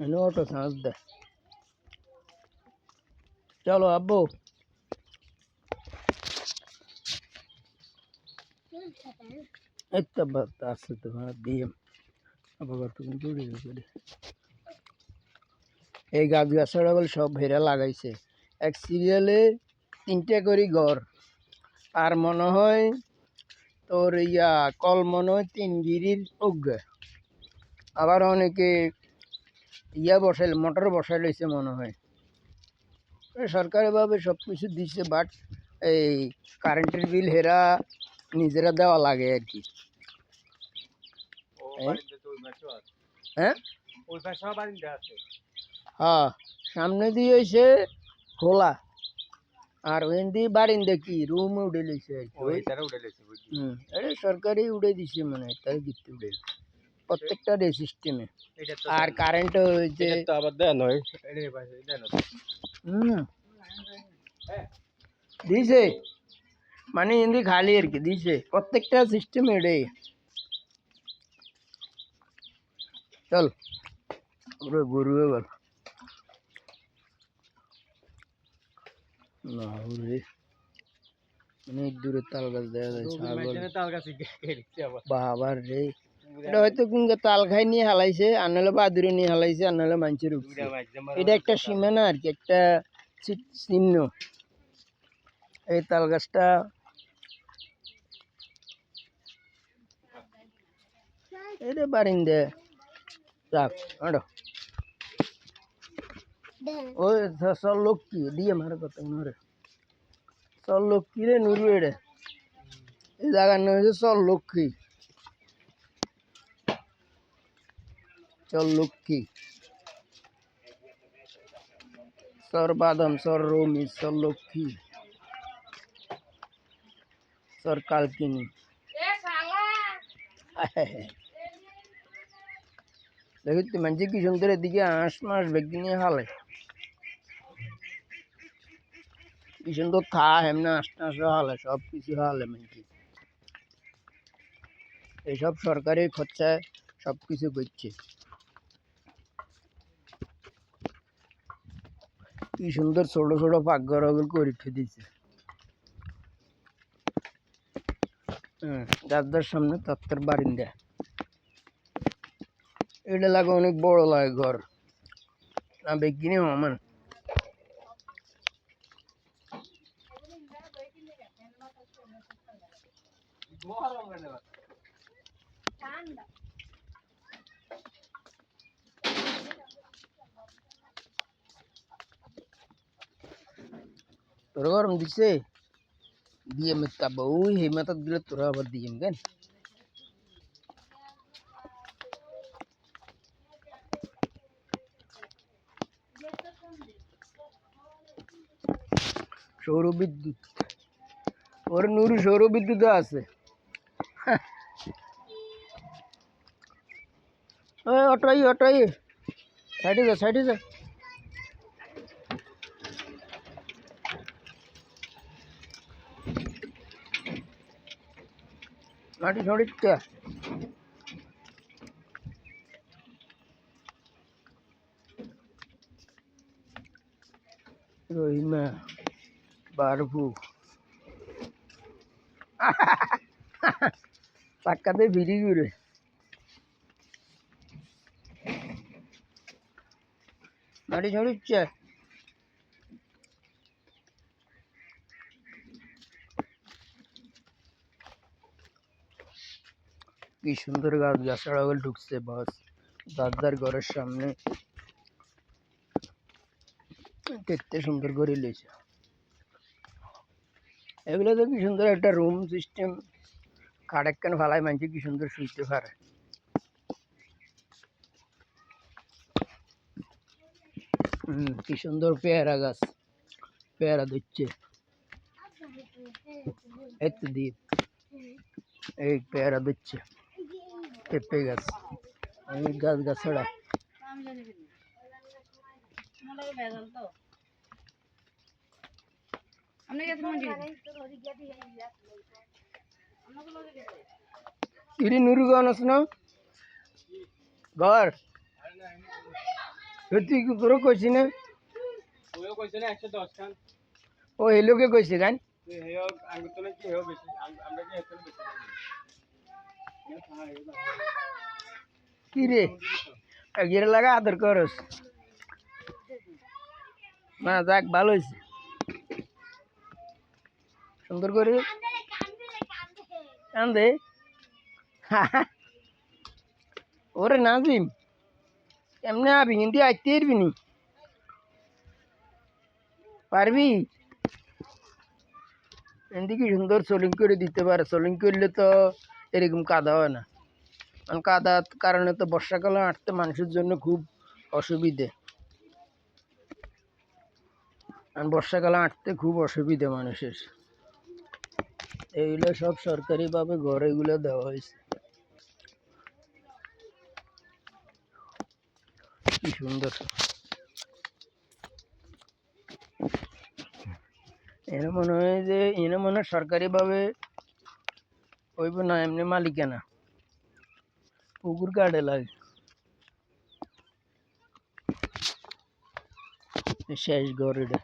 এনে অটো সাঁস দে চলো আব্বু দিয়ে করে এই গাছ গাছড়া বলে সব ভেড়া লাগাইছে এক সিরিয়ালে তিনটে করে ঘর আর মনে হয় তোর ইয়া কল মনে হয় তিন গিরির আবার অনেকে ইয়া বসাইল মোটর বসাই লইছে মনে হয়। সরকারিভাবে সব কিছু দিচ্ছে বাট এই কারেন্টের বিল হেরা নিজেরা দেওয়া লাগে আর কি। হ্যাঁ? হ্যাঁ সামনে দিয়ে হয়েছে খোলা। আর ওখান দিয়ে বারিন্দা কি? রুম উঠে লইছে আর কি। সরকারি উড়ে দিছে মনে হয় তার গিফট উড়ে প্রত্যেকটা রে সিস্টেমে আর কারেন্ট তো আবার দেন হয় হুম। দিছে। মানে এমনি খালি আর কি দিছে। প্রত্যেকটা সিস্টেম এটাই। চল ওরে গরু এবার। না ওরে অনেক দূরে তাল গাছ দেখা যায় বাবার রে। এটা হয়তো কোন তাল খাই নিয়ে হালাইছে আর নাহলে বাদুরে নিয়ে হালাইছে আর নাহলে উঠছে এটা একটা সীমানা আর কি একটা চিহ্ন। এই তাল গাছটা এটা বারিন্দে। যাক আড়ো ওই সব লোক কি দিয়ে মারে কত নুরে সব লোক কি রে নুরু এড়ে। এই জায়গার নাম হচ্ছে সল লক্ষ্মী। লক্ষ্মী সর বাদাম সর রমি সর লক্ষ্মী সর কালকিনি দেখি মানুষ কি সুন্দর এদিকে আঁশ মাস বেগি নিয়ে হালে কি সুন্দর থা এমনি আঁশ টাঁশ হালে সব কিছু হালে মানুষ এইসব সরকারি খরচায় সব কিছু করছে কি সুন্দর ছোট ছোট পাকঘর ওগুলো করে দিছে। হ্যাঁ দাদার সামনে তত্তর বারিন্দা। এটা লাগে অনেক বড় লাগে ঘর। না, বেগিনি আমার। তোর গরম দিছে দিয়ে মেতা বউ হে মেতা দিলে তোরা আবার দিয়ে কেন সৌর বিদ্যুৎ ওর নুরু সৌর বিদ্যুৎ আছে ওই অটোই অটোই সাইডে যা সাইডে যা মাটি ছড়িটা রহিমা বারবু। পাক্কাতে ভিড়ি ঘুরে মাটি ছড়িচ্ছে কি সুন্দর গাছ গাছড়া ঢুকছে, বাস। দাদার ঘরের সামনে। দেখতে সুন্দর করে লেছে এগুলো তো কি সুন্দর একটা রুম সিস্টেম একখান ফালাই মানছে, কি সুন্দর শুইতে পারে। কি সুন্দর পেয়ারা গাছ। পেয়ারা দিচ্ছে এই তো দ্বীপ এই পেয়ারা দিচ্ছে পেঁপে গাছ। এই গাছ গাছড়া। ইরি নুরু গান আস না? ঘর। কি করে কইছি না? ও কইছে গান? কি গিরে লাগা আদর করস। না যাক, ভালো হয়েছে সুন্দর করে কান্দে। ওরে নাজিম, এমনি আবি, কিন্তু আইতে পারবি নি। পারবি? এমনি কি সুন্দর সোলিং করে দিতে পারে? সোলিং করলে তো এরকম কাদা হয় না। কারণ কাদার কারণে তো বর্ষাকালে হাঁটতে মানুষের জন্য খুব অসুবিধে। আর বর্ষাকালে হাঁটতে খুব অসুবিধে মানুষের। এইগুলো সব সরকারিভাবে ঘর এগুলো দেওয়া হয়েছে। কি সুন্দর। এনে মনে হয় যে, এনে মনে হয় সরকারিভাবে হইব না এমনি মালিকানা পুকুর কাটে লাগে। শেষ ঘর এটা।